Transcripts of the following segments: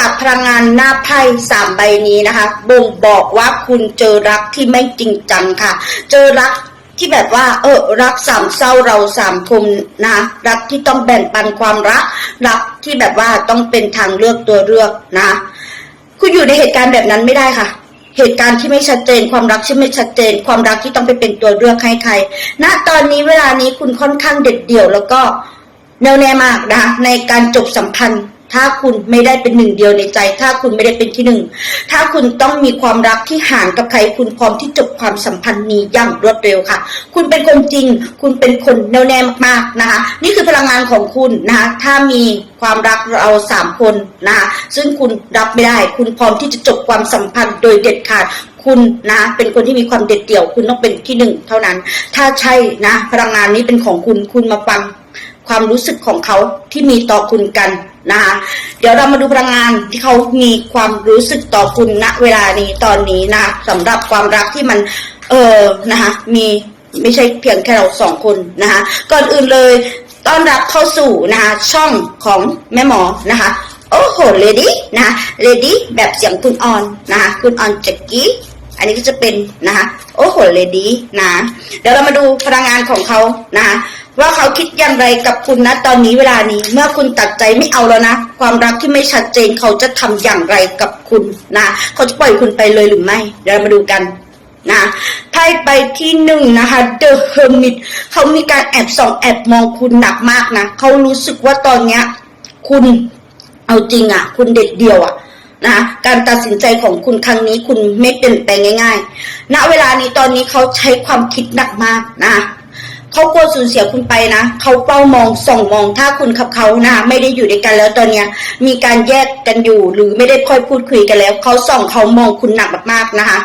จากพลังงานหน้าไพ่สามใบนี้นะคะบ่งบอกว่าคุณเจอรักที่ไม่จริงจังค่ะ เจอรักที่แบบว่า เออรักสามเศร้าเราสามคมนะรักที่ต้องแบ่งปันความรัก รักที่แบบว่าต้องเป็นทางเลือกตัวเลือกนะ คุณอยู่ในเหตุการณ์แบบนั้นไม่ได้ค่ะเหตุการณ์ที่ไม่ชัดเจนความรักที่ไม่ชัดเจน ความรักที่ต้องไปเป็นตัวเลือกให้ใครณตอนนี้เวลานี้คุณค่อนข้างเด็ดเดี่ยว แล้วก็แน่วแน่มากนะในการจบสัมพันธ์ ถ้าคุณไม่ได้เป็นหนึ่งเดียวในใจ ถ้าคุณไม่ได้เป็นที่หนึ่ง ถ้าคุณต้องมีความรักที่ห่างกับใคร คุณพร้อมที่จบความสัมพันธ์นี้อย่างรวดเร็วค่ะ คุณเป็นคนจริง คุณเป็นคนแน่วแน่มากๆนะคะ นี่คือพลังงานของคุณนะคะ ถ้ามีความรักเราสามคนนะคะ ซึ่งคุณรับไม่ได้ คุณพร้อมที่จะจบความสัมพันธ์โดยเด็ดขาดคุณนะเป็นคนที่มีความเด็ดเดี่ยว คุณต้องเป็นที่หนึ่งเท่านั้น ถ้าใช่นะ พลังงานนี้เป็นของคุณคุณมาฟังความรู้สึกของเขาที่มีต่อคุณกัน นะคะ เดี๋ยวเรามาดูพลังงานที่เขามีความรู้สึกต่อคุณณเวลานี้ตอนนี้นะสำหรับความรักที่มัน เออนะคะ มีไม่ใช่เพียงแค่เราสองคนนะคะ ก่อนอื่นเลยต้อนรับเข้าสู่นะคะช่องของแม่หมอนะคะโอ้โหเลดี้นะเลดี้แบบเสียงคุณออนนะคะคุณออนจ็กกี้อันนี้ก็จะเป็นนะคะโอ้โหเลดี้นะเดี๋ยวเรามาดูพลังงานของเขานะคะว่าเขาคิดอย่างไรกับคุณนะตอนนี้เวลานี้ เมื่อคุณตัดใจไม่เอาแล้วนะ ความรักที่ไม่ชัดเจนเขาจะทำอย่างไรกับคุณนะเขาจะปล่อยคุณไปเลยหรือไม่ เดี๋ยวเรามาดูกันนะไพ่ไปที่หนึ่งนะคะ The Hermit เขามีการแอบส่องแอบมองคุณหนักมากนะเขารู้สึกว่าตอนเนี้ย คุณเอาจริงอะ คุณเด็ดเดียวอะนะการตัดสินใจของคุณครั้งนี้คุณไม่เปลี่ยนแปลงง่ายๆณเวลานี้ตอนนี้เขาใช้ความคิดหนักมากนะ เขากลัวสูญเสียคุณไปนะ เขาเป้ามองส่องมองถ้าคุณกับเขานะไม่ได้อยู่ด้วยกันแล้วตอนเนี้ย มีการแยกกันอยู่หรือไม่ได้ค่อยพูดคุยกันแล้ว เขาส่องเขามองคุณหนักมากๆนะคะ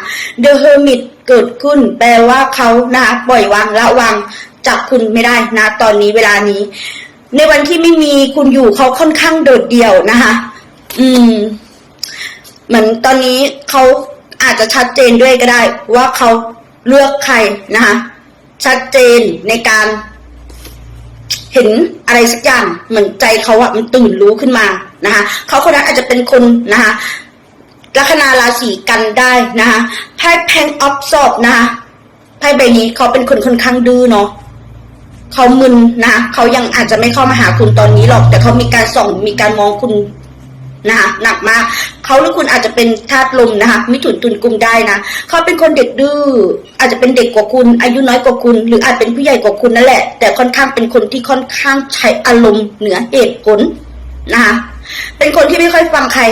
The Hermit เกิดขึ้น แปลว่าเขานะคะปล่อยวางละวางจากคุณไม่ได้นะ ตอนนี้เวลานี้ ในวันที่ไม่มีคุณอยู่เขาค่อนข้างโดดเดี่ยวนะคะ อืม เหมือนตอนนี้เขาอาจจะชัดเจนด้วยก็ได้ ว่าเขาเลือกใครนะคะ ชัดเจนในการเห็นอะไรสักอย่างเหมือนใจเขาอะมันตื่นรู้ขึ้นมานะคะเขาคนนั้นอาจจะเป็นคนนะคะลัคนาราศีกันได้นะคะไพ่แพงออฟสอบนะคะไพ่ใบนี้เขาเป็นคนค่อนข้างดื้อเนาะเขามึนนะเขายังอาจจะไม่เข้ามาหาคุณตอนนี้หรอก แต่เขามีการส่องมีการมองคุณ นะคะหนักมากเขาหรือคุณอาจจะเป็นธาตุลมนะคะมิถุนตุลกุมได้นะเขาเป็นคนเด็กดื้ออาจจะเป็นเด็กกว่าคุณ อายุน้อยกว่าคุณ หรืออาจเป็นผู้ใหญ่กว่าคุณนั่นแหละ แต่ค่อนข้างเป็นคนที่ค่อนข้างใช้อารมณ์เหนือเหตุผลนะคะเป็นคนที่ไม่ค่อยฟังใคร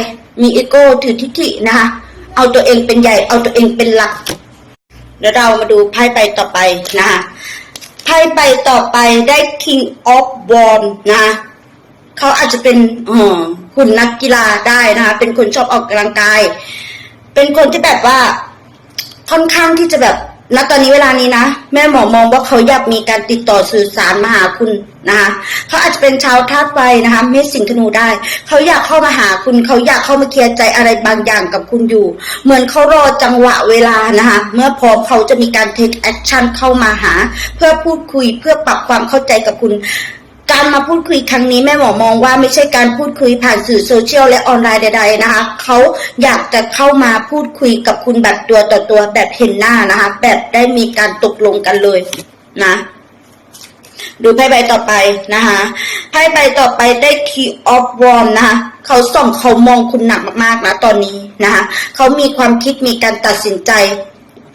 มีอีโก้ถือทิฐินะคะเอาตัวเองเป็นใหญ่เอาตัวเองเป็นหลักเดี๋ยวเรามาดูไพ่ใบต่อไปนะคะไพ่ใบต่อไปได้ King of Wands นะเขาอาจจะเป็นเออ หุ่นนักกีฬาได้นะคะ เป็นคนชอบออกกำลังกาย เป็นคนที่แบบว่าค่อนข้างที่จะแบบณตอนนี้เวลานี้นะแม่หมอมองว่าเขาอยากมีการติดต่อสื่อสารมาหาคุณนะคะเขาอาจจะเป็นชาวธาตุไฟนะคะเมษสิงห์ธนูได้ เขาอยากเข้ามาหาคุณ เขาอยากเข้ามาเคลียร์ใจอะไรบางอย่างกับคุณอยู่ เหมือนเขารอจังหวะเวลานะคะเมื่อพร้อมเขาจะมีการ take action เข้ามาหา เพื่อพูดคุยเพื่อปรับความเข้าใจกับคุณ การมาพูดคุยครั้งนี้แม่หมอมองว่าไม่ใช่การพูดคุยผ่านสื่อโซเชียลและออนไลน์ใด ๆนะคะเขาอยากจะเข้ามาพูดคุยกับคุณแบบตัวต่อตัวแบบเห็นหน้านะคะ แบบได้มีการตกลงกันเลยนะดูไพ่ใบต่อไปนะคะไพ่ใบต่อไปได้ Key of w a n d นะคะเขาส่องเขามองคุณหนักมากๆนะตอนนี้นะคะเขามีความคิดมีการตัดสินใจ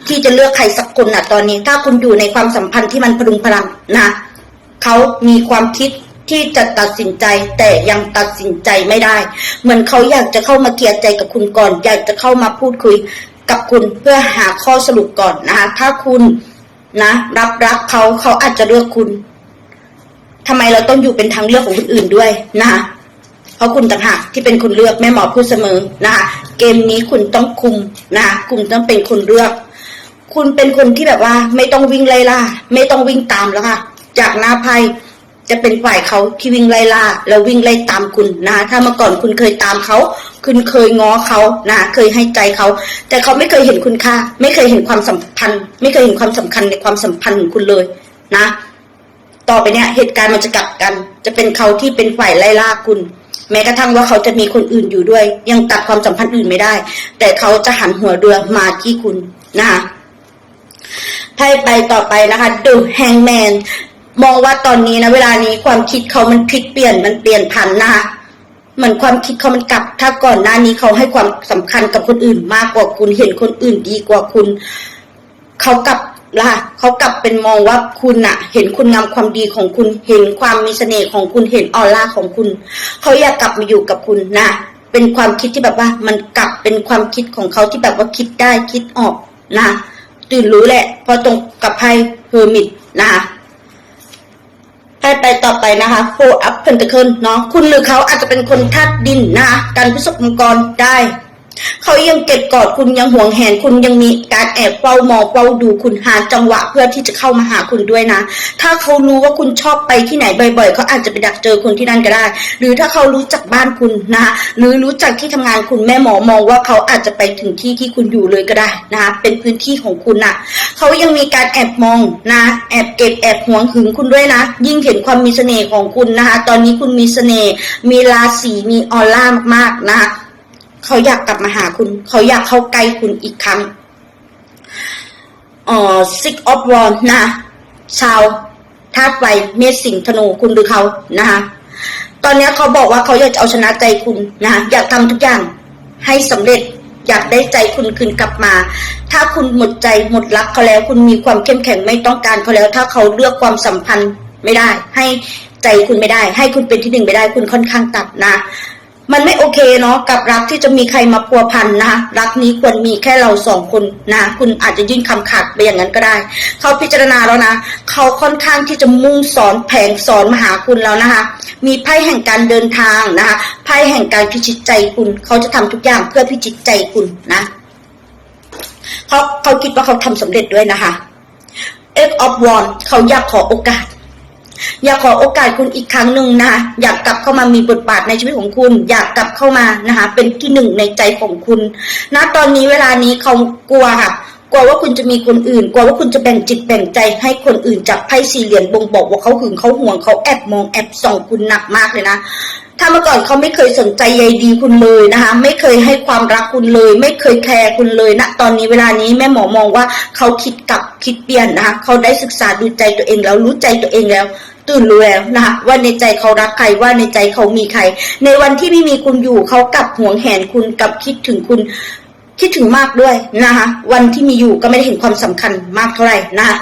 ที่จะเลือกใครสักคนนะตอนนี้ ถ้าคุณอยู่ในความสัมพันธ์ที่มันพลุงพลังนะ เขามีความคิดที่จะตัดสินใจแต่ยังตัดสินใจไม่ได้ เหมือนเขาอยากจะเข้ามาเคลียร์ใจกับคุณก่อน อยากจะเข้ามาพูดคุยกับคุณเพื่อหาข้อสรุปก่อนนะคะ ถ้าคุณนะรับรักเขาเขาอาจจะเลือกคุณทำไมเราต้องอยู่เป็นทางเลือกของคนอื่นด้วยนะคะเพราะคุณต่างหากที่เป็นคนเลือกแม่หมอพูดเสมอนะคะเกมนี้คุณต้องคุมนะคะคุณต้องเป็นคนเลือก คุณเป็นคนที่แบบว่า ไม่ต้องวิ่งไล่ล่าไม่ต้องวิ่งตามแล้วค่ะ จากหน้าไพ่จะเป็นฝ่ายเขาที่วิ่งไล่ล่าแล้ววิ่งไล่ตามคุณนะคะถ้าเมื่อก่อนคุณเคยตามเขา คุณเคยง้อเขานะเคยให้ใจเขา แต่เขาไม่เคยเห็นคุณค่า ไม่เคยเห็นความสัมพันธ์ ไม่เคยเห็นความสำคัญในความสัมพันธ์ของคุณเลยนะ ต่อไปเนี่ยเหตุการณ์มันจะกลับกัน จะเป็นเขาที่เป็นฝ่ายไล่ล่าคุณ แม้กระทั่งว่าเขาจะมีคนอื่นอยู่ด้วย ยังตัดความสัมพันธ์อื่นไม่ได้ แต่เขาจะหันหัวเรือมาที่คุณนะคะไพ่ไปต่อไปนะคะดูแฮงแมองว่าตอนนี้นะเวลานี้ความคิดเขามันพลิกเปลี่ยนมันเปลี่ยนผันนะคะเหมือนความคิดเขามันกลับ ถ้าก่อนหน้านี้เขาให้ความสำคัญกับคนอื่นมากกว่าคุณเห็นคนอื่นดีกว่าคุณ เขากลับล่ะเขากลับเป็นมองว่าคุณอะเห็นคุณงามความดีของคุณเห็นความมีเสน่ห์ของคุณเห็นออร่าของคุณ เขาอยากกลับมาอยู่กับคุณนะเป็นความคิดที่แบบว่า มันกลับเป็นความคิดของเขาที่แบบว่าคิดได้คิดออกนะตื่นรู้แหละพอตรงกับไพ่เฮอร์มิตนะคะ ให้ไปต่อไปนะคะโฟอัพเพนตะเคิลเนาะคุณหรือเขาอาจจะเป็นคนธาตุดินนะคะการพิศกมังกรได้ เขายังเก็บกอดคุณยังห่วงแหนคุณยังมีการแอบเฝ้ามองเฝ้าดูคุณหาจังหวะเพื่อที่จะเข้ามาหาคุณด้วยนะ ถ้าเขารู้ว่าคุณชอบไปที่ไหนบ่อยๆเขาอาจจะไปดักเจอคุณที่นั่นก็ได้ หรือถ้าเขารู้จักบ้านคุณนะหรือรู้จักที่ทำงานคุณแม่หมอมองว่าเขาอาจจะไปถึงที่ที่คุณอยู่เลยก็ได้นะคะเป็นพื้นที่ของคุณนะเขายังมีการแอบมองนะ แอบเก็บแอบห่วงหึงคุณด้วยนะ ยิ่งเห็นความมีเสน่ห์ของคุณนะคะ ตอนนี้คุณมีเสน่ห์มีราศีมีออร่ามากๆนะคะ เขาอยากกลับมาหาคุณ เขาอยากเข้าใกล้คุณอีกครั้งเอ่อ six of wands นะชาวธาตุไฟเมษสิงธนูคุณดูเขานะคะตอนนี้เขาบอกว่าเขาอยากจะเอาชนะใจคุณนะอยากทำทุกอย่างให้สำเร็จอยากได้ใจคุณคืนกลับมา ถ้าคุณหมดใจหมดรักเขาแล้ว คุณมีความเข้มแข็งไม่ต้องการเขาแล้ว ถ้าเขาเลือกความสัมพันธ์ไม่ได้ ให้ใจคุณไม่ได้ ให้คุณเป็นที่หนึ่งไม่ได้คุณค่อนข้างตัดนะ มันไม่โอเคเนาะกับรักที่จะมีใครมาพัวพันนะคะรักนี้ควรมีแค่เราสองคนนะคุณอาจจะยื่นคำขาดไปอย่างนั้นก็ได้ เขาพิจารณาแล้วนะ เขาค่อนข้างที่จะมุ่งสอนแผงสอนมาหาคุณแล้วนะคะ มีไพ่แห่งการเดินทางนะคะไพ่แห่งการพิชิตใจคุณ เขาจะทำทุกอย่างเพื่อพิชิตใจคุณนะเขาเขาคิดว่าเขาทำสำเร็จด้วยนะคะ X of Wands เขาอยากขอโอกาส อยากขอโอกาสคุณอีกครั้งหนึ่งนะคะอยากกลับเข้ามามีบทบาทในชีวิตของคุณ อยากกลับเข้ามานะคะ เป็นที่หนึ่งในใจของคุณณตอนนี้เวลานี้เขากลัวค่ะกลัวว่าคุณจะมีคนอื่น กลัวว่าคุณจะแบ่งจิตแบ่งใจให้คนอื่นจับไพ่สี่เหลี่ยมบ่งบอกว่าเขาหึงเขาห่วงเขาแอบมองแอบส่องคุณหนักมากเลยนะ ถ้าเมื่อก่อนเขาไม่เคยสนใจใยดีคุณเลยนะคะ ไม่เคยให้ความรักคุณเลย ไม่เคยแคร์คุณเลยณตอนนี้เวลานี้แม่หมอมองว่าเขาคิดกลับคิดเปลี่ยนนะคะเขาได้ศึกษาดูใจตัวเองแล้วรู้ใจตัวเองแล้วตื่นรู้แล้วนะคะว่าในใจเขารักใครว่าในใจเขามีใคร ในวันที่ไม่มีคุณอยู่เขากลับหวงแหนคุณกลับคิดถึงคุณคิดถึงมากด้วยนะคะ วันที่มีอยู่ก็ไม่ได้เห็นความสำคัญมากเท่าไหร่นะคะ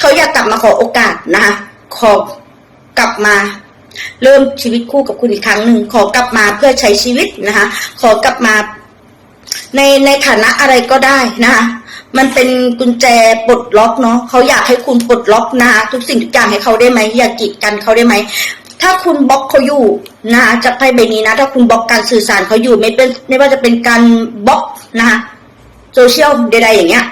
เขาอยากกลับมาขอโอกาสนะคะขอกลับมา เริ่มชีวิตคู่กับคุณอีกครั้งหนึ่งขอกลับมาเพื่อใช้ชีวิตนะคะ ขอกลับมา ในในฐานะอะไรก็ได้นะคะมันเป็นกุญแจปลดล็อกเนาะเขาอยากให้คุณปลดล็อกนะคะทุกสิ่งทุกอย่างให้เขาได้ไหมอยากกีดกันเขาได้ไหมถ้าคุณบล็อกเขาอยู่นะคะจากไพ่ใบนี้นะ ถ้าคุณบล็อกการสื่อสารเขาอยู่ไม่เป็นไม่ว่าจะเป็นการบล็อกนะคะโซเชียลใดๆอย่างเงี้ย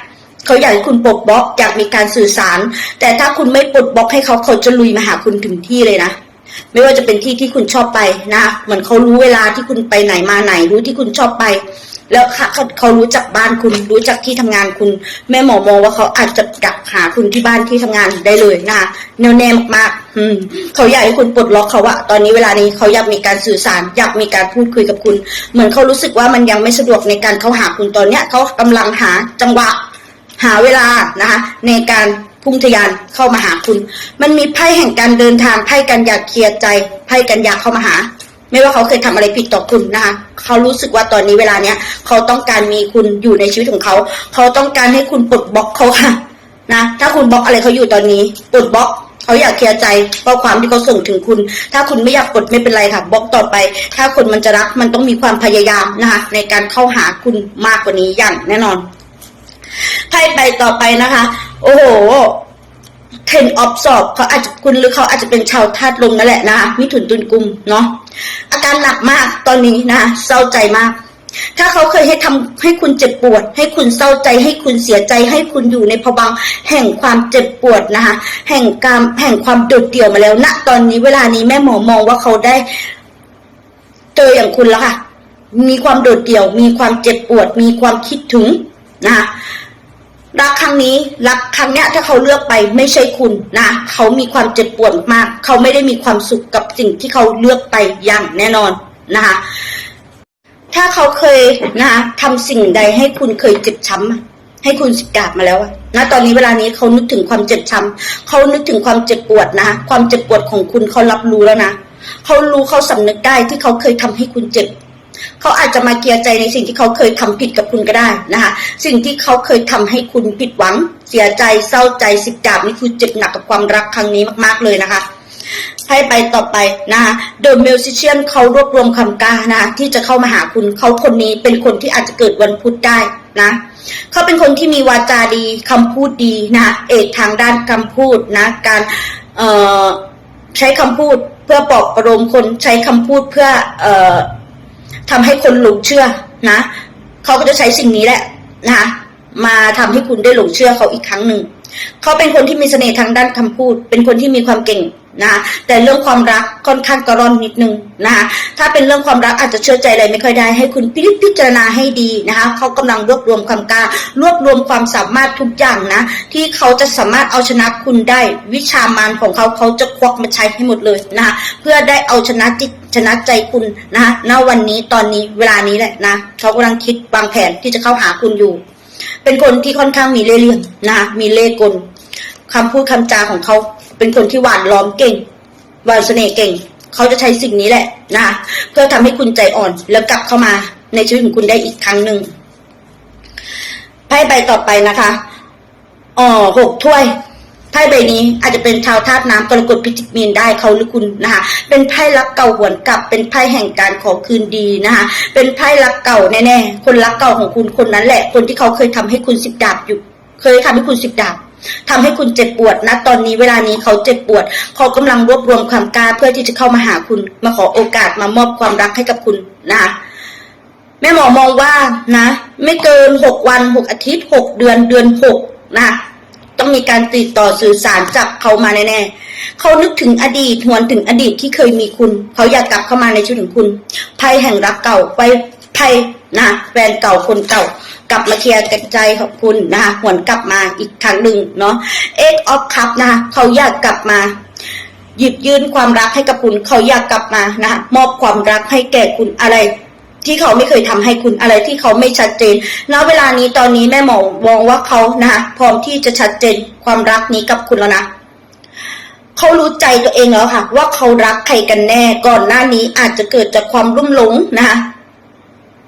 เขาอยากให้คุณปลดบล็อกอยากมีการสื่อสาร แต่ถ้าคุณไม่ปลดบล็อกให้เขาเขาจะลุยมาหาคุณถึงที่เลยนะ ไม่ว่าจะเป็นที่ที่คุณชอบไปนะเหมือนเขารู้เวลาที่คุณไปไหนมาไหน รู้ที่คุณชอบไป แล้วเขาเขารู้จักบ้านคุณรู้จักที่ทำงานคุณ แม่หมอมองว่าเขาอาจจะดักหาคุณที่บ้านที่ทำงานได้เลยนะคะแน่วแน่มากๆอืมเขาอยากให้คุณปลดล็อกเขาอะตอนนี้เวลานี้เขาอยากมีการสื่อสาร อยากมีการพูดคุยกับคุณ เหมือนเขารู้สึกว่ามันยังไม่สะดวกในการเข้าหาคุณตอนเนี้ยเขากำลังหาจังหวะหาเวลานะคะในการ พุ่งทยานเข้ามาหาคุณ มันมีไพ่แห่งการเดินทางไพ่กันอยากเคลียร์ใจไพ่กันอยากเข้ามาหา ไม่ว่าเขาเคยทำอะไรผิดต่อคุณนะคะเขารู้สึกว่าตอนนี้เวลาเนี้ยเขาต้องการมีคุณอยู่ในชีวิตของเขา เขาต้องการให้คุณปลดบล็อกเขาค่ะนะถ้าคุณบล็อกอะไรเขาอยู่ตอนนี้ปลดบล็อกเขาอยากเคลียร์ใจข้อความที่เขาส่งถึงคุณ ถ้าคุณไม่อยากปลดไม่เป็นไรค่ะบล็อกต่อไป ถ้าคนมันจะรักมันต้องมีความพยายามนะคะในการเข้าหาคุณมากกว่านี้อย่างแน่นอน ไพ่ใบต่อไปนะคะ โอ้โหเทนออฟสอบเขาอาจจะคุณหรือเขาอาจจะเป็นชาวธาตุลมนั่นแหละนะคะมิถุนตุลกุมเนาะอาการหนักมากตอนนี้นะคะเศร้าใจมาก ถ้าเขาเคยให้ทำให้คุณเจ็บปวด ให้คุณเศร้าใจ ให้คุณเสียใจ ให้คุณอยู่ในภวังแห่งความเจ็บปวดนะคะแห่งการแห่งความโดดเดี่ยวมาแล้วณตอนนี้เวลานี้แม่หมอมองว่าเขาได้ เจออย่างคุณแล้วค่ะมีความโดดเดี่ยว มีความเจ็บปวด มีความคิดถึงนะคะ รักครั้งนี้รักครั้งเนี้ยถ้าเขาเลือกไปไม่ใช่คุณนะเขามีความเจ็บปวดมาก เขาไม่ได้มีความสุขกับสิ่งที่เขาเลือกไปอย่างแน่นอนนะคะถ้าเขาเคยนะคะทำสิ่งใดให้คุณเคยเจ็บช้ำให้คุณสิบดาบมาแล้วนะตอนนี้เวลานี้เขานึกถึงความเจ็บช้ำเขานึกถึงความเจ็บปวดนะความเจ็บปวดของคุณเขารับรู้แล้วนะเขารู้เขาสำนึกได้ที่เขาเคยทำให้คุณเจ็บ เขาอาจจะมาเกลียใจในสิ่งที่เขาเคยทำผิดกับคุณก็ได้นะคะ สิ่งที่เขาเคยทำให้คุณผิดหวัง เสียใจเศร้าใจสิบดาบนี่คือเจ็บหนักกับความรักครั้งนี้มากๆเลยนะคะให้ไปต่อไปนะคะ The Musician เขารวบรวมคำกล้านะคะที่จะเข้ามาหาคุณเขาคนนี้เป็นคนที่อาจจะเกิดวันพุธได้นะเขาเป็นคนที่มีวาจาดีคำพูดดีนะเอกทางด้านคำพูดนะการใช้คำพูดเพื่อปลอบประโลมคนใช้คำพูดเพื่ออ ทำให้คนหลงเชื่อนะเขาก็จะใช้สิ่งนี้แหละนะคะมาทำให้คุณได้หลงเชื่อเขาอีกครั้งหนึ่ง เขาเป็นคนที่มีเสน่ห์ทางด้านคำพูด เป็นคนที่มีความเก่งนะคะแต่เรื่องความรักค่อนข้างกระร่อนนิดนึงนะคะถ้าเป็นเรื่องความรักอาจจะเชื่อใจอะไรไม่ค่อยได้ ให้คุณพิจพิจารณาให้ดีนะคะเขากำลังรวบรวมความกล้ารวบรวมความสามารถทุกอย่างนะ ที่เขาจะสามารถเอาชนะคุณได้ วิชามารของเขาเขาจะควักมาใช้ให้หมดเลยนะคะเพื่อได้เอาชนะจิตชนะใจคุณนะคะณวันนี้ตอนนี้เวลานี้แหละนะเขากำลังคิดวางแผนที่จะเข้าหาคุณอยู่ เป็นคนที่ค่อนข้างมีเล่ห์เหลี่ยมนะคะมีเล่ห์กลคำพูดคำจาของเขา เป็นคนที่หวานล้อมเก่งหวานเสน่ห์เก่ง เขาจะใช้สิ่งนี้แหละนะคะเพื่อทำให้คุณใจอ่อนแล้วกลับเข้ามาในชีวิตของคุณได้อีกครั้งหนึ่งไพ่ใบต่อไปนะคะอ๋อหกถ้วย ไพ่ใบนี้อาจจะเป็นชาวธาตุน้ำกรกฎพิจิกมีนได้เขาหรือคุณนะคะ เป็นไพ่รักเก่าหวนกลับ เป็นไพ่แห่งการขอคืนดีนะคะ เป็นไพ่รักเก่าแน่ๆ คนรักเก่าของคุณคนนั้นแหละ คนที่เขาเคยทำให้คุณสิบดาบอยู่ เคยทำให้คุณสิบดาบทำให้คุณเจ็บปวดนะตอนนี้เวลานี้เขาเจ็บปวด เขากำลังรวบรวมความกล้าเพื่อที่จะเข้ามาหาคุณ มาขอโอกาสมามอบความรักให้กับคุณนะคะแม่หมอมองว่านะ ไม่เกินหกวันหกอาทิตย์หกเดือนเดือนหกนะ ต้องมีการติดต่อสื่อสารจากเขามาแน่ๆเขานึกถึงอดีตหวนถึงอดีตที่เคยมีคุณ เขาอยากกลับเข้ามาในชีวิตของคุณภัยแห่งรักเก่าไปภัยนะแฟนเก่าคนเก่า กลับมาเคลียร์กันใจของคุณนะคะหวนกลับมาอีกครั้งหนึ่งเนาะเอ็กออฟคัพนะคะเขาอยากกลับมาหยิบยื่นความรักให้กับคุณ เขาอยากกลับมานะคะมอบความรักให้แก่คุณอะไร ที่เขาไม่เคยทำให้คุณอะไรที่เขาไม่ชัดเจน ณ เวลานี้ตอนนี้แม่หมอมองว่าเขานะคะพร้อมที่จะชัดเจนความรักนี้กับคุณแล้วนะเขารู้ใจตัวเองแล้วค่ะ ว่าเขารักใครกันแน่ ก่อนหน้านี้อาจจะเกิดจากความรุ่มหลงนะคะ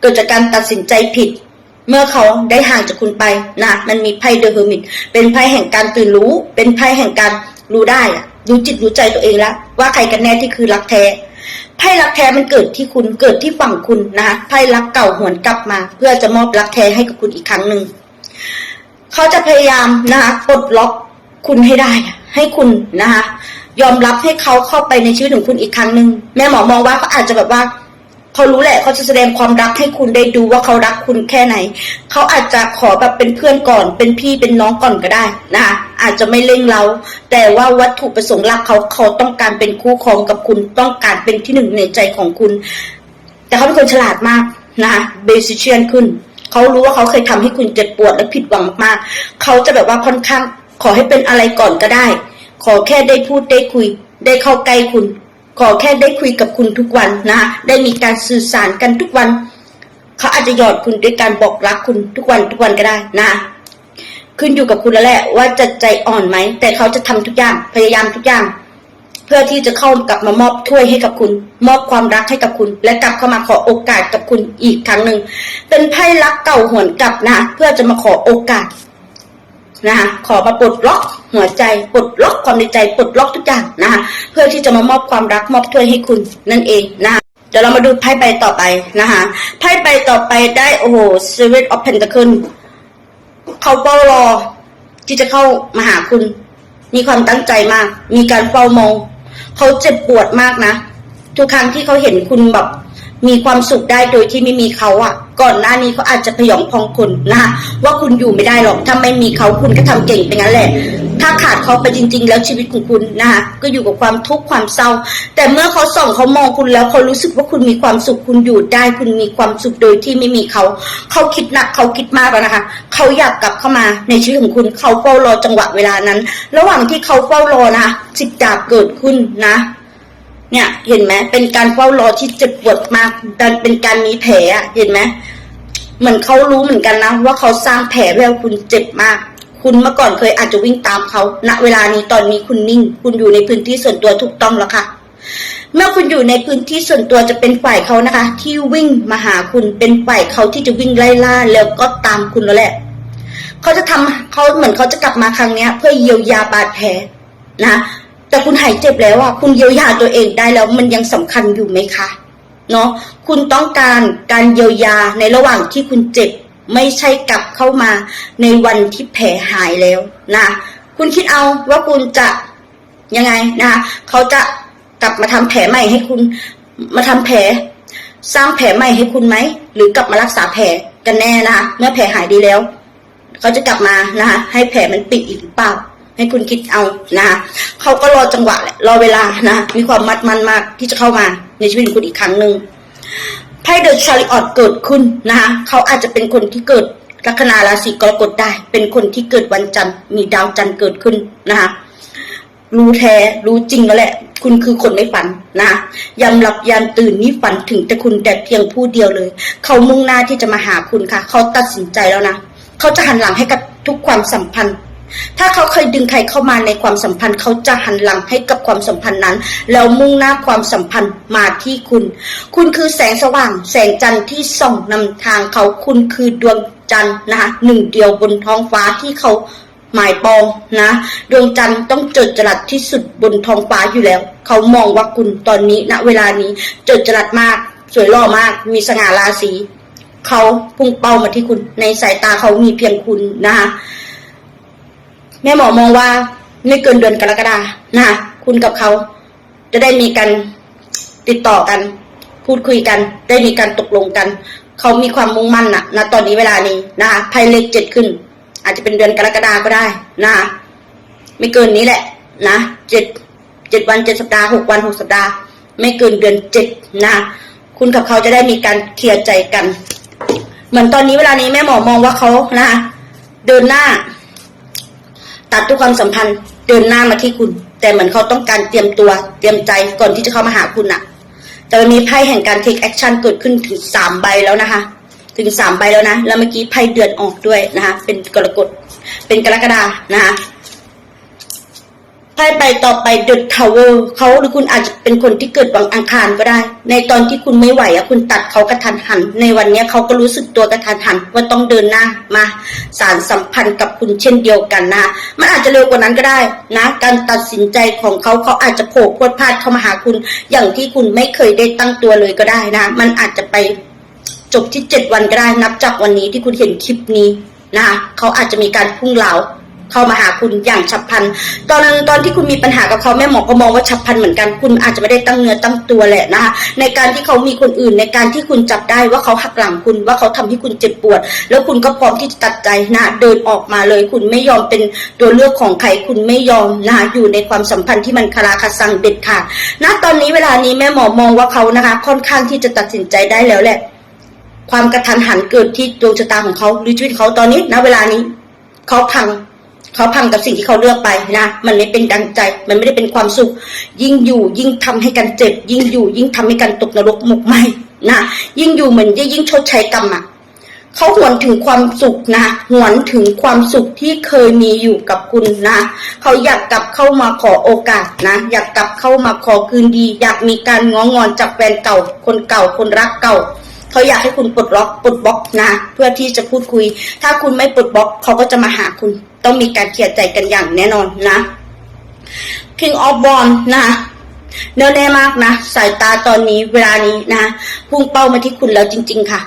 เกิดจากการตัดสินใจผิด เมื่อเขาได้ห่างจากคุณไปนะมันมีไพ่เดอะเฮอร์มิตเป็นไพ่แห่งการตื่นรู้ เป็นไพ่แห่งการรู้ได้อะรู้จิตรู้ใจตัวเองแล้วว่าใครกันแน่ที่คือรักแท้ ไพ่รักแท้มันเกิดที่คุณเกิดที่ฝั่งคุณนะคะไพ่รักเก่าหวนกลับมา เพื่อจะมอบรักแท้ให้กับคุณอีกครั้งหนึ่งเขาจะพยายามนะคะปลดล็อกคุณให้ได้ ให้คุณนะคะยอมรับให้เขาเข้าไปในชีวิตของคุณอีกครั้งหนึ่งแม่หมอมองว่าเขาอาจจะแบบว่า เขารู้แหละเขาจะแสดงความรักให้คุณได้ดูว่าเขารักคุณแค่ไหน เขาอาจจะขอแบบเป็นเพื่อนก่อน เป็นพี่เป็นน้องก่อนก็ได้นะคะอาจจะไม่เร่งเรา แต่ว่าวัตถุประสงค์หลักเขาเขาต้องการเป็นคู่ครองกับคุณต้องการเป็นที่หนึ่งในใจของคุณ แต่เขาเป็นคนฉลาดมากนะคะเบสิเชียนขึ้นเขารู้ว่าเขาเคยทำให้คุณเจ็บปวดและผิดหวังมากๆเขาจะแบบว่าค่อนข้างขอให้เป็นอะไรก่อนก็ได้ ขอแค่ได้พูดได้คุย ได้เข้าใกล้คุณ ขอแค่ได้คุยกับคุณทุกวันนะได้มีการสื่อสารกันทุกวัน เขาอาจจะหยอดคุณด้วยการบอกรักคุณทุกวันทุกวันก็ได้นะ ขึ้นอยู่กับคุณแล้วแหละว่าจะใจอ่อนไหม แต่เขาจะทำทุกอย่างพยายามทุกอย่าง เพื่อที่จะเข้ากลับมามอบถ้วยให้กับคุณ มอบความรักให้กับคุณ และกลับเข้ามาขอโอกาสกับคุณอีกครั้งหนึ่งเป็นไพ่รักเก่าหวนกลับนะ เพื่อจะมาขอโอกาสนะขอมาปลดล็อก หัวใจปลดล็อกความในใจปลดล็อกทุกอย่างนะคะเพื่อที่จะมามอบความรักมอบถ้วยให้คุณนั่นเองนะคะเดี๋ยวเรามาดูไพ่ใบต่อไปนะคะไพ่ใบต่อไปได้โอ้โห Seven of Pentacles เขาเฝ้ารอที่จะเข้ามาหาคุณ มีความตั้งใจมาก มีการเฝ้ามองเขาเจ็บปวดมากนะ ทุกครั้งที่เขาเห็นคุณแบบมีความสุขได้โดยที่ไม่มีเขาอะก่อนหน้านี้เขาอาจจะพยองพองคุณนะคะว่าคุณอยู่ไม่ได้หรอกถ้าไม่มีเขาคุณก็ทำเก่งไปงั้นแหละ ถ้าขาดเขาไปจริง ๆ แล้วชีวิตของคุณนะคะก็อยู่กับความทุกข์ความเศร้า แต่เมื่อเขาส่องเขามองคุณแล้วเขารู้สึกว่าคุณมีความสุขคุณอยู่ได้ คุณมีความสุขโดยที่ไม่มีเขา เขาคิดหนักเขาคิดมากแล้วนะคะ เขาอยากกลับเข้ามาในชีวิตของคุณเขาเฝ้ารอจังหวะเวลานั้น ระหว่างที่เขาเฝ้ารอนะสิบดาบเกิดขึ้นนะเนี่ยเห็นไหมเป็นการเฝ้ารอที่เจ็บปวดมากการเป็นการมีแผลเห็นไหมเหมือนเขารู้เหมือนกันนะว่าเขาสร้างแผลให้คุณเจ็บมาก คุณเมื่อก่อนเคยอาจจะวิ่งตามเขา ณ เวลานี้ตอนนี้คุณนิ่ง คุณอยู่ในพื้นที่ส่วนตัวถูกต้องแล้วค่ะ เมื่อคุณอยู่ในพื้นที่ส่วนตัวจะเป็นฝ่ายเขานะคะ ที่วิ่งมาหาคุณเป็นฝ่ายเขาที่จะวิ่งไล่ล่าแล้วก็ตามคุณแล้วแหละ เขาจะทำเขาเหมือนเขาจะกลับมาครั้งเนี้ย เพื่อเยียวยาบาดแผลนะ แต่คุณหายเจ็บแล้วอะคุณเยียวยาตัวเองได้แล้วมันยังสำคัญอยู่ไหมคะเนาะคุณต้องการการเยียวยาในระหว่างที่คุณเจ็บ ไม่ใช่กลับเข้ามาในวันที่แผลหายแล้วนะคุณคิดเอาว่าคุณจะยังไงนะคะเขาจะกลับมาทำแผลใหม่ให้คุณ มาทำแผล สร้างแผลใหม่ให้คุณไหมหรือกลับมารักษาแผลกันแน่นะคะเมื่อแผลหายดีแล้วเขาจะกลับมานะคะให้แผลมันปิดอีกหรือเปล่าให้คุณคิดเอานะคะเขาก็รอจังหวะแหละรอเวลานะมีความมัดมันมากที่จะเข้ามาในชีวิตของคุณอีกครั้งหนึ่ง ไพ่เดอะชาริออตเกิดขึ้นนะคะเขาอาจจะเป็นคนที่เกิดลัคนาราศีกรกฎได้ เป็นคนที่เกิดวันจันทร์มีดาวจันทร์เกิดขึ้นนะคะรู้แท้รู้จริงแล้วแหละ คุณคือคนไม่ฝันนะยำหลับยามตื่นนี่ฝันถึงแต่คุณแต่เพียงผู้เดียวเลย เขามุ่งหน้าที่จะมาหาคุณค่ะ เขาตัดสินใจแล้วนะ เขาจะหันหลังให้กับทุกความสัมพันธ์ ถ้าเขาเคยดึงใครเข้ามาในความสัมพันธ์ เขาจะหันหลังให้กับความสัมพันธ์นั้น แล้วมุ่งหน้าความสัมพันธ์มาที่คุณ คุณคือแสงสว่าง แสงจันทร์ที่ส่องนำทางเขาคุณคือดวงจันทร์นะคะหนึ่งเดียวบนท้องฟ้าที่เขาหมายปองนะ ดวงจันทร์ต้องจดจรัสที่สุดบนท้องฟ้าอยู่แล้ว เขามองว่าคุณตอนนี้ณเวลานี้จดจรัสมาก สวยหล่อมาก มีสง่าราศีเขาพุ่งเป้ามาที่คุณ ในสายตาเขามีเพียงคุณนะคะ แม่หมอมองว่าไม่เกินเดือนกรกฎานะคะคุณกับเขาจะได้มีการติดต่อกัน พูดคุยกัน ได้มีการตกลงกัน เขามีความมุ่งมั่นนะณตอนนี้เวลานี้นะคะไพ่เลขเจ็ดขึ้น อาจจะเป็นเดือนกรกฎาก็ได้นะคะไม่เกินนี้แหละ นะเจ็ดเจ็ดวันเจ็ดสัปดาห์หกวันหกสัปดาห์ ไม่เกินเดือนเจ็ดนะคุณกับเขาจะได้มีการเคลียร์ใจกัน เหมือนตอนนี้เวลานี้แม่หมอมองว่าเขานะเดินหน้า ตัดทุกความสัมพันธ์เดินหน้ามาที่คุณ แต่เหมือนเขาต้องการเตรียมตัว เตรียมใจก่อนที่จะเข้ามาหาคุณอะแต่วันนี้ไพ่แห่งการ take action เกิดขึ้นถึงสามใบแล้วนะคะ ถึงสามใบแล้วนะ แล้วเมื่อกี้ไพ่เดือนออกด้วยนะคะ เป็นกรกฎเป็นกรกฎานะคะ ไพ่ใบต่อไป The Tower เขาหรือคุณอาจจะเป็นคนที่เกิดวันอังคารก็ได้ ในตอนที่คุณไม่ไหวอะคุณตัดเขากระทันหัน ในวันนี้เขาก็รู้สึกตัวกระทันหันว่าต้องเดินหน้ามา สารสัมพันธ์กับคุณเช่นเดียวกันนะมันอาจจะเร็วกว่านั้นก็ได้นะ การตัดสินใจของเขาเขาอาจจะโผล่พวดพลาดเข้ามาหาคุณ อย่างที่คุณไม่เคยได้ตั้งตัวเลยก็ได้นะ มันอาจจะไปจบที่เจ็ดวันก็ได้นับจากวันนี้ที่คุณเห็นคลิปนี้นะคะเขาอาจจะมีการพุ่งเหลา เข้ามาหาคุณอย่างฉับพลัน ตอนนั้นตอนที่คุณมีปัญหากับเขาแม่หมอก็มองว่าฉับพลันเหมือนกันคุณอาจจะไม่ได้ตั้งเนื้อตั้งตัวแหละนะคะในการที่เขามีคนอื่น ในการที่คุณจับได้ว่าเขาหักหลังคุณว่าเขาทำให้คุณเจ็บปวด แล้วคุณก็พร้อมที่จะตัดใจนะเดินออกมาเลย คุณไม่ยอมเป็นตัวเลือกของใครคุณไม่ยอมนะคะอยู่ในความสัมพันธ์ที่มันคาราคาซังเด็ดขาดณตอนนี้เวลานี้แม่หมอมองว่าเขานะคะ ค่อนข้างที่จะตัดสินใจได้แล้วแหละ ความกระทันหันเกิดที่ดวงชะตาของเขาหรือชีวิตเขาตอนนี้ณเวลานี้ เขาพัง เขาพังกับสิ่งที่เขาเลือกไปนะมันไม่เป็นดังใจ มันไม่ได้เป็นความสุข ยิ่งอยู่ยิ่งทำให้กันเจ็บ ยิ่งอยู่ยิ่งทำให้กันตกนรกหมกไหมนะยิ่งอยู่เหมือนจะยิ่งชดใช้กรรมอะเขาหวนถึงความสุขนะหวนถึงความสุขที่เคยมีอยู่กับคุณนะเขาอยากกลับเข้ามาขอโอกาสนะ อยากกลับเข้ามาขอคืนดี อยากมีการง้องอนจากแฟนเก่า คนเก่าคนรักเก่าเขาอยากให้คุณปลดล็อกปลดบล็อกนะ เพื่อที่จะพูดคุย ถ้าคุณไม่ปลดบล็อกเขาก็จะมาหาคุณ ต้องมีการเคลียร์ใจกันอย่างแน่นอนนะ King of b o n นะแน่วแน่มากนะ สายตาตอนนี้เวลานี้นะ พุ่งเป้ามาที่คุณแล้วจริง ๆ ค่ะ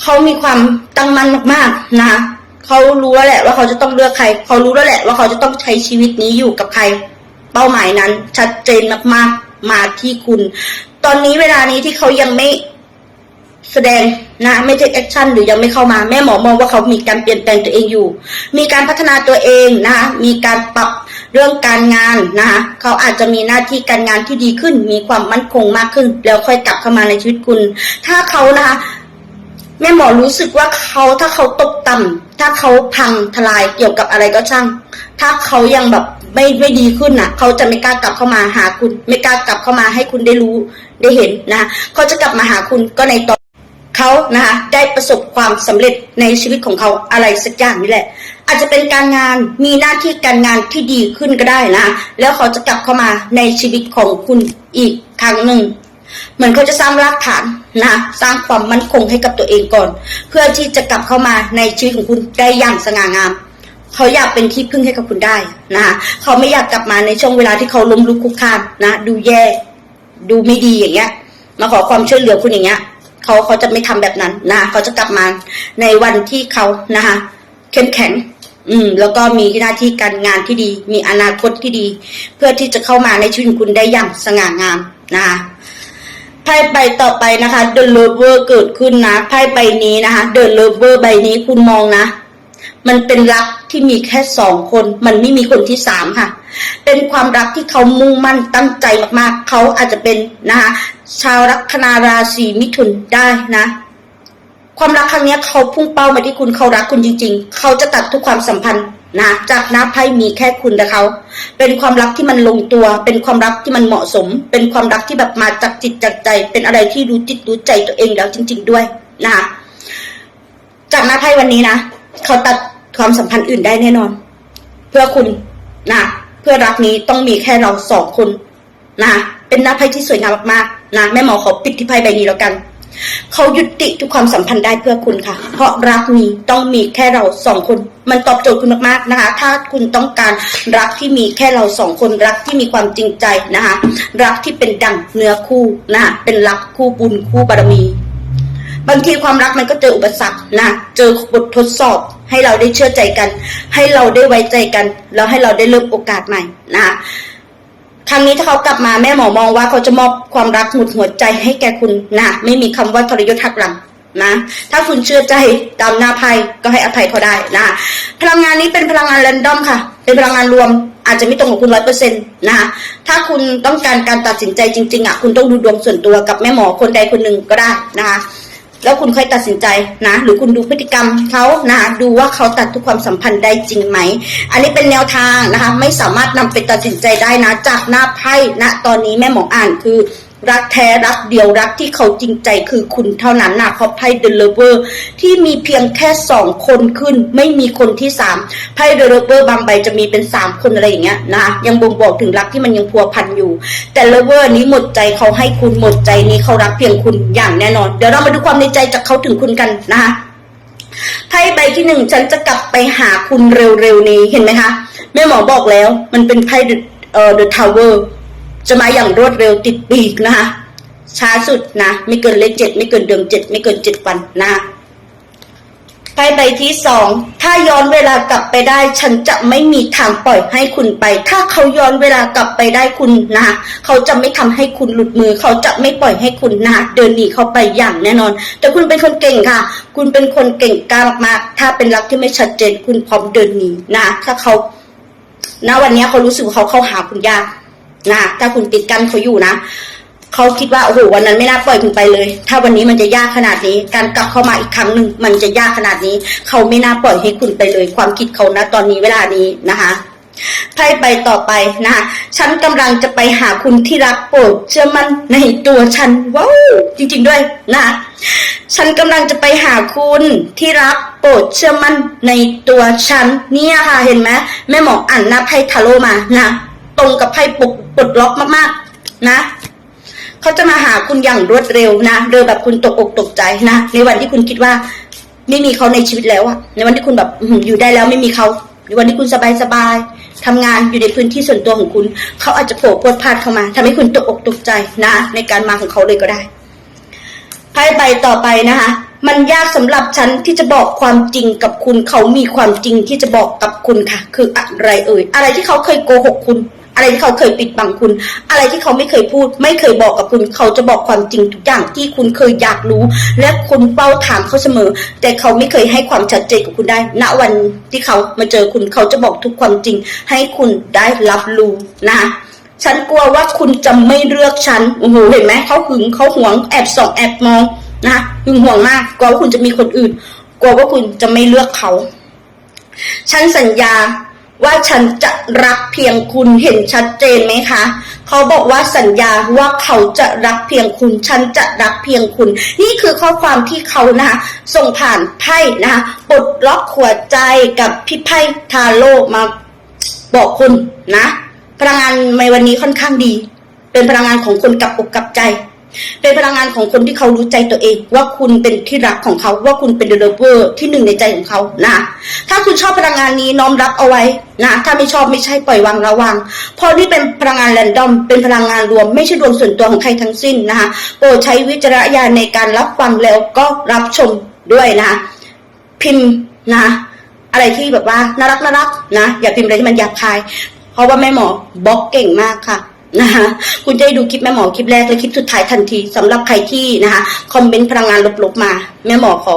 เขามีความตั้งมั่นมากๆนะเขารู้แล้วแหละว่าเขาจะต้องเลือกใคร เขารู้แล้วแหละว่าเขาจะต้องใช้ชีวิตนี้อยู่กับใคร เป้าหมายนั้น ชัดเจนมากๆมาที่คุณ ตอนนี้เวลานี้ที่เขายังไม่ แสดงนะไม่เทคแอคชั่นหรือยังไม่เข้ามาแม่หมอมองว่าเขามีการเปลี่ยนแปลงตัวเองอยู่ มีการพัฒนาตัวเองนะคะมีการปรับเรื่องการงานนะคะเขาอาจจะมีหน้าที่การงานที่ดีขึ้น มีความมั่นคงมากขึ้น แล้วค่อยกลับเข้ามาในชีวิตคุณ ถ้าเขานะคะแม่หมอรู้สึกว่าเขาถ้าเขาตกต่ำถ้าเขาพังทลายเกี่ยวกับอะไรก็ช่าง ถ้าเขายังแบบไม่ไม่ดีขึ้นน่ะ เขาจะไม่กล้ากลับเข้ามาหาคุณ ไม่กล้ากลับเข้ามาให้คุณได้รู้ได้เห็นนะเขาจะกลับมาหาคุณก็ในตอน เขานะคะได้ประสบความสำเร็จในชีวิตของเขาอะไรสักอย่างนี่แหละ อาจจะเป็นการงานมีหน้าที่การงานที่ดีขึ้นก็ได้นะ แล้วเขาจะกลับเข้ามาในชีวิตของคุณอีกครั้งหนึ่งเหมือนเขาจะสร้างรากฐานนะสร้างความมั่นคงให้กับตัวเองก่อน เพื่อที่จะกลับเข้ามาในชีวิตของคุณได้อย่างสง่างามเขาอยากเป็นที่พึ่งให้กับคุณได้นะคะเขาไม่อยากกลับมาในช่วงเวลาที่เขาล้มลุกคลุกคลานนะ ดูแย่ ดูไม่ดีอย่างเงี้ย มาขอความช่วยเหลือคุณอย่างเงี้ย เขาเขาจะไม่ทำแบบนั้นนะเขาจะกลับมาในวันที่เขานะคะเข้มแข็ง อืม แล้วก็มีหน้าที่การงานที่ดี มีอนาคตที่ดี เพื่อที่จะเข้ามาในชีวิตคุณได้อย่างสง่างามนะคะไพ่ใบต่อไปนะคะ The Lover เกิดขึ้นนะไพ่ใบนี้นะคะ The Lover ใบนี้คุณมองนะ มันเป็นรักที่มีแค่สองคน มันไม่มีคนที่สามค่ะ เป็นความรักที่เขามุ่งมั่นตั้งใจมากๆ เขาอาจจะเป็นนะคะชาวลัคนาราศีมิถุนได้นะ ความรักครั้งนี้เขาพุ่งเป้ามาที่คุณเขารักคุณจริง ๆ เขาจะตัดทุกความสัมพันธ์นะจากหน้าไพ่มีแค่คุณและเขา เป็นความรักที่มันลงตัว เป็นความรักที่มันเหมาะสม เป็นความรักที่แบบมาจากจิตจากใจ เป็นอะไรที่รู้จิตรู้ใจตัวเองแล้วจริง ๆ ด้วยนะคะจากหน้าไพ่วันนี้นะเขาตัด ความสัมพันธ์อื่นได้แน่นอน เพื่อคุณนะเพื่อรักนี้ต้องมีแค่เราสองคนนะเป็นหน้าไพ่ที่สวยงามมากๆนะแม่หมอขอปิดที่ไพ่ใบนี้แล้วกันเขายุติทุกความสัมพันธ์ได้เพื่อคุณค่ะ เพราะรักนี้ต้องมีแค่เราสองคน มันตอบโจทย์คุณมากๆนะคะ ถ้าคุณต้องการรักที่มีแค่เราสองคนรักที่มีความจริงใจนะคะ รักที่เป็นดั่งเนื้อคู่นะคะเป็นรักคู่บุญคู่บารมี บางทีความรักมันก็เจออุปสรรคนะเจอบททดสอบ ให้เราได้เชื่อใจกัน ให้เราได้ไว้ใจกัน แล้วให้เราได้เริ่มโอกาสใหม่นะคะครั้งนี้ถ้าเขากลับมาแม่หมอมองว่าเขาจะมอบความรักหมุดหัวใจให้แก่คุณนะไม่มีคำว่าทรยศหักหลังนะถ้าคุณเชื่อใจตามหน้าไพ่ก็ให้อภัยเขาได้นะพลังงานนี้เป็นพลังงานแรนดอมค่ะ เป็นพลังงานรวมอาจจะไม่ตรงกับคุณร้อยเปอร์เซ็นต์นะถ้าคุณต้องการการตัดสินใจจริงๆอะคุณต้องดูดวงส่วนตัวกับแม่หมอคนใดคนหนึ่งก็ได้นะคะ แล้วคุณค่อยตัดสินใจนะ หรือคุณดูพฤติกรรมเขานะดูว่าเขาตัดทุกความสัมพันธ์ได้จริงไหม อันนี้เป็นแนวทางนะคะ ไม่สามารถนำไปตัดสินใจได้นะ จากหน้าไพ่ณตอนนี้แม่หมออ่านคือ รักแท้รักเดียวรักที่เขาจริงใจคือคุณเท่านั้นนะเพราไพ่เดลเวอร์ที่มีเพียงแค่สองคนขึ้น ไม่มีคนที่สามไพ่เดลเวอร์บางใบจะมีเป็นสามคนอะไรอย่างเงี้ยนะยังบ่งบอกถึงรักที่มันยังพัวพันอยู่ แต่เลเวอร์นี้หมดใจเขาให้คุณหมดใจนี้เขารักเพียงคุณอย่างแน่นอน เดี๋ยวเรามาดูความในใจจากเขาถึงคุณกันนะคะไพ่ใบที่หนึ่งฉันจะกลับไปหาคุณเร็วๆนี้เห็นไหมคะแม่หมอบอกแล้ว มันเป็นไพ่เอ่อ The Tower จะมาอย่างรวดเร็วติดปีกนะคะ ช้าสุดนะ ไม่เกินเลขเจ็ดไม่เกินเดือนเจ็ดไม่เกินเจ็ดวันนะคะไพ่ใบที่สอง ถ้าย้อนเวลากลับไปได้ ฉันจะไม่มีทางปล่อยให้คุณไป ถ้าเขาย้อนเวลากลับไปได้คุณนะคะเขาจะไม่ทำให้คุณหลุดมือ เขาจะไม่ปล่อยให้คุณนะเดินหนีเข้าไปอย่างแน่นอน แต่คุณเป็นคนเก่งค่ะ คุณเป็นคนเก่งกล้ามากๆถ้าเป็นรักที่ไม่ชัดเจนคุณพร้อมเดินหนีนะ ถ้าเขาณวันนี้เขารู้สึกเขาเข้าหาคุณยาก นะถ้าคุณติดกันเขาอยู่นะเขาคิดว่าโอ้โหวันนั้นไม่น่าปล่อยคุณไปเลย ถ้าวันนี้มันจะยากขนาดนี้ การกลับเข้ามาอีกครั้งหนึ่งมันจะยากขนาดนี้ เขาไม่น่าปล่อยให้คุณไปเลย ความคิดเขานะตอนนี้เวลานี้นะคะไพ่ใบต่อไปนะคะฉันกำลังจะไปหาคุณที่รักโปรดเชื่อมั่นในตัวฉันว้าวจริง ๆด้วยนะฉันกำลังจะไปหาคุณที่รักโปรดเชื่อมั่นในตัวฉันเนี่ยค่ะเห็นไหมแม่หมออ่านหน้าไพ่ทาโร่มานะ ตรงกับไพ่ปลดปลดล็อกมากๆ นะเขาจะมาหาคุณอย่างรวดเร็วนะเร็วแบบคุณตกอกตกใจนะในวันที่คุณคิดว่า ไม่มีเขาในชีวิตแล้วอะในวันที่คุณแบบอยู่ได้แล้วไม่มีเขาในวันที่คุณสบายสบายทำงานอยู่ในพื้นที่ส่วนตัวของคุณ เขาอาจจะโผล่พวดพลาดเข้ามาทำให้คุณตกอกตกใจนะ ในการมาของเขาเลยก็ได้ไพ่ใบต่อไปนะคะมันยากสำหรับฉันที่จะบอกความจริงกับคุณ เขามีความจริงที่จะบอกกับคุณค่ะ คืออะไรเอ่ย อะไรที่เขาเคยโกหกคุณ อะไรที่เขาเคยปิดบังคุณ อะไรที่เขาไม่เคยพูด ไม่เคยบอกกับคุณ เขาจะบอกความจริงทุกอย่างที่คุณเคยอยากรู้ และคุณเป้าถามเขาเสมอ แต่เขาไม่เคยให้ความชัดเจนกับคุณได้ ณวันที่เขามาเจอคุณเขาจะบอกทุกความจริง ให้คุณได้รับรู้นะคะฉันกลัวว่าคุณจะไม่เลือกฉันโอ้โหเห็นไหมเขาหึงเขาหวงแอบส่องแอบมองนะหึงหวงมากกลัวว่าคุณจะมีคนอื่น กลัวว่าคุณจะไม่เลือกเขา ฉันสัญญา ว่าฉันจะรักเพียงคุณเห็นชัดเจนไหมคะ เขาบอกว่าสัญญาว่าเขาจะรักเพียงคุณ ฉันจะรักเพียงคุณ นี่คือข้อความที่เขานะคะส่งผ่านไพ่นะคะปลดล็อกหัวใจกับพี่ไพ่ทาโร่มาบอกคุณนะ พลังงานในวันนี้ค่อนข้างดี เป็นพลังงานของคนกับอกกับใจ เป็นพลังงานของคนที่เขารู้ใจตัวเอง ว่าคุณเป็นที่รักของเขาว่าคุณเป็นเดเวลเปอร์ที่หนึ่งในใจของเขานะ ถ้าคุณชอบพลังงานนี้น้อมรับเอาไว้นะ ถ้าไม่ชอบไม่ใช่ปล่อยวางระวัง เพราะนี่เป็นพลังงานแรนดอม เป็นพลังงานรวม ไม่ใช่ดวงส่วนตัวของใครทั้งสิ้นนะคะโปรดใช้วิจารณญาณในการรับฟังแล้วก็รับชมด้วยนะคะพิมพ์นะ อะไรที่แบบว่าน่ารักน่ารักนะ อย่าพิมพ์อะไรที่มันหยาบคาย เพราะว่าแม่หมอบล็อกเก่งมากค่ะ นะคะคุณจะได้ดูคลิปแม่หมอคลิปแรกและคลิปสุดท้ายทันทีสำหรับใครที่นะคะคอมเมนต์พลังงานลบๆมา แม่หมอขอ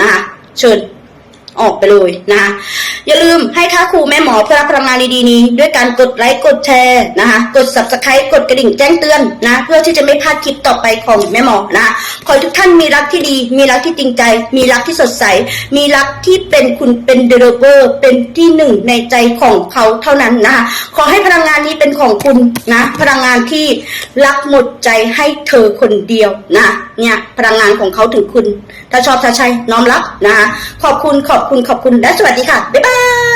นะคะเชิญ ออกไปเลยนะคะอย่าลืมให้ค่าครูแม่หมอเพื่อรับพลังงานดีๆนี้ ด้วยการกดไลค์กดแชร์นะคะกด subscribe กดกระดิ่งแจ้งเตือนนะ เพื่อที่จะไม่พลาดคลิปต่อไปของแม่หมอนะขอให้ทุกท่านมีรักที่ดี มีรักที่จริงใจ มีรักที่สดใส มีรักที่เป็นคุณเป็นเดเวลเปอร์เป็นที่หนึ่งในใจของเขาเท่านั้นนะคะขอให้พลังงานนี้เป็นของคุณนะพลังงานที่รักหมดใจให้เธอคนเดียวนะเนี่ยพลังงานของเขาถึงคุณ ถ้าชอบถ้าใช่น้อมรับนะคะขอบคุณขอบคุณขอบคุณและสวัสดีค่ะบ๊ายบาย